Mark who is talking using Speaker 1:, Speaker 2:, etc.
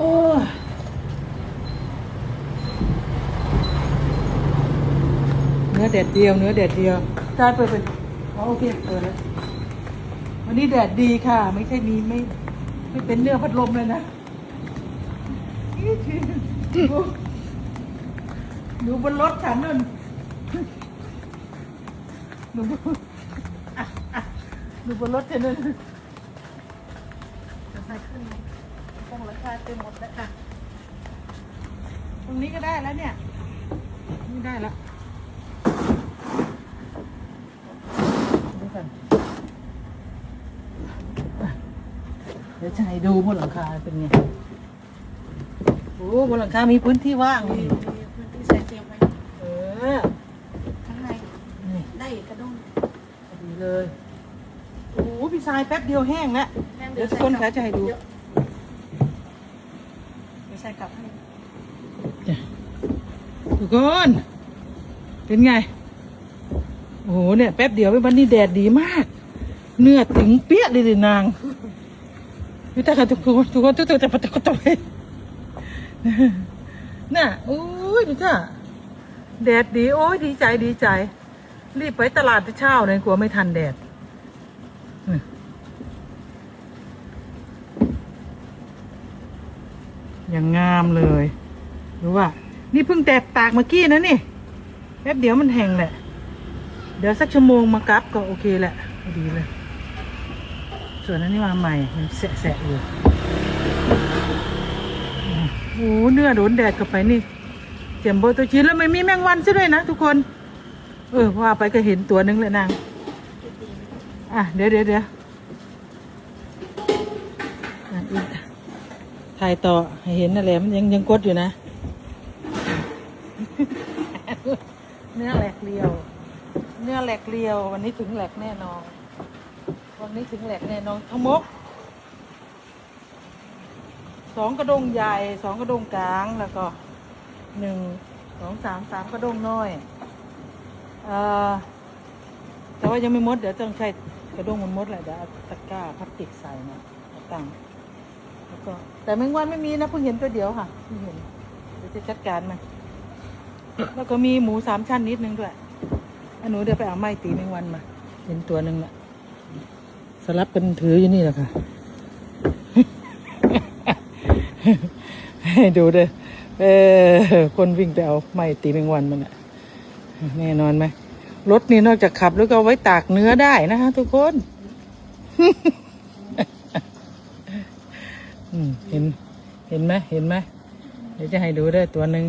Speaker 1: เนื้อแดดเดียว เนื้อแดดเดียวใด้เปิดเปิดอ๋อโอเคเปิดแล้ววันนี้แดดดีค่ะ ไม่ใช่มีไม่ ไม่เป็นเนื้อพัดลมเลยนะดูบนรถฉันนั่นดูบนรถฉันนั่นาคาเต็มหมดแล้วค่ะ ตรงนี้ก็ได้แล้วเนี่ยนี่ได้แล้วดูกันอะเดี๋ยวจะให้ดูบนหลังคาเป็นไงโอ้บนหลังคามีพื้นที่ว่าง
Speaker 2: มี
Speaker 1: นี่
Speaker 2: มีพื้นที่ใส่เตรียมไว้
Speaker 1: เออ
Speaker 2: ข้างใน
Speaker 1: นี่
Speaker 2: ได้กระด้ง
Speaker 1: พอดีเลยโอ้โหพี่ทรายแป๊บเดียวแห้งแล้ว
Speaker 2: แห้ง
Speaker 1: เดี๋ยวทุกคนขาจะให้ดู
Speaker 2: เดี๋ยว ใส่กลับให้
Speaker 1: ทุกคนเป็นไง โอ้โหเนี่ยแป๊บเดียววันนี้แดดดีมาก เนื้อถึงเปี้ยเลยดินางพี่ตาค่ะทุกคนทุกคนทุกคนแต่ปะตะกตะไปน่ะโอ้ยดูจ้าแดดดี โอ้ยดีใจดีใจ รีบไปตลาดเช้าเลยกลัวไม่ทันแดด อย่างงามเลยรู้ว่า นี่เพิ่งแตกตากเมื่อกี้นะนี่แป๊บเดียวมันแห้งแหละ เดี๋ยวสักชั่วโมงมากลับก็โอเคแหละดีเลย ส่วนอันนี้มาใหม่มันแสะๆอยู่โอ้โหเนื้อโดนแดดเข้าไปนี่เจ็มโบตัวชิ้นแล้วไม่มีแมงวันซะด้วยนะทุกคน เออว่าไปก็เห็นตัวนึงเลยนาง อะ เดี๋ยวเดี๋ยวเดี๋ยวอะอีก ถ่ายต่อให้เห็นนั่นแหละมันยังยังกดอยู่นะเนื้อแหลกเรียว เนื้อแหลกเรียว วันนี้ถึงแหลกแน่นอน วันนี้ถึงแหลกแน่นอนทั้งมกสองกระดงใหญ่สองกระดงกลางแล้วก็หนึ่งสองสามสามกระดงน้อยเอ่อแต่ว่ายังไม่มดเดี๋ยวต้องใช้กระดงมันมดแหละเดี๋ยวเอาตะกร้าพลาสติกใส่นะตั้ง ก็แต่แมงวันไม่มีนะเพิ่งเห็นตัวเดียวค่ะเพิ่งเห็นเดี๋ยวจะจัดการมันแล้วก็มีหมูสามชั้นนิดนึงด้วยอันหนูเดี๋ยวไปเอาไม้ตีแมงวันมา เห็นตัวหนึ่งละสลับกันถืออยู่นี่แหละค่ะ ให้ดูเด้อเออคนวิ่งไปเอาไม้ตีแมงวันมันอะแน่นอนไหมรถนี่นอกจากขับแล้วก็เอาไว้ตากเนื้อได้นะฮะทุกคน เห็น เห็นไหมเห็นไหมเดี๋ยวจะให้ดูด้วยตัวหนึ่ง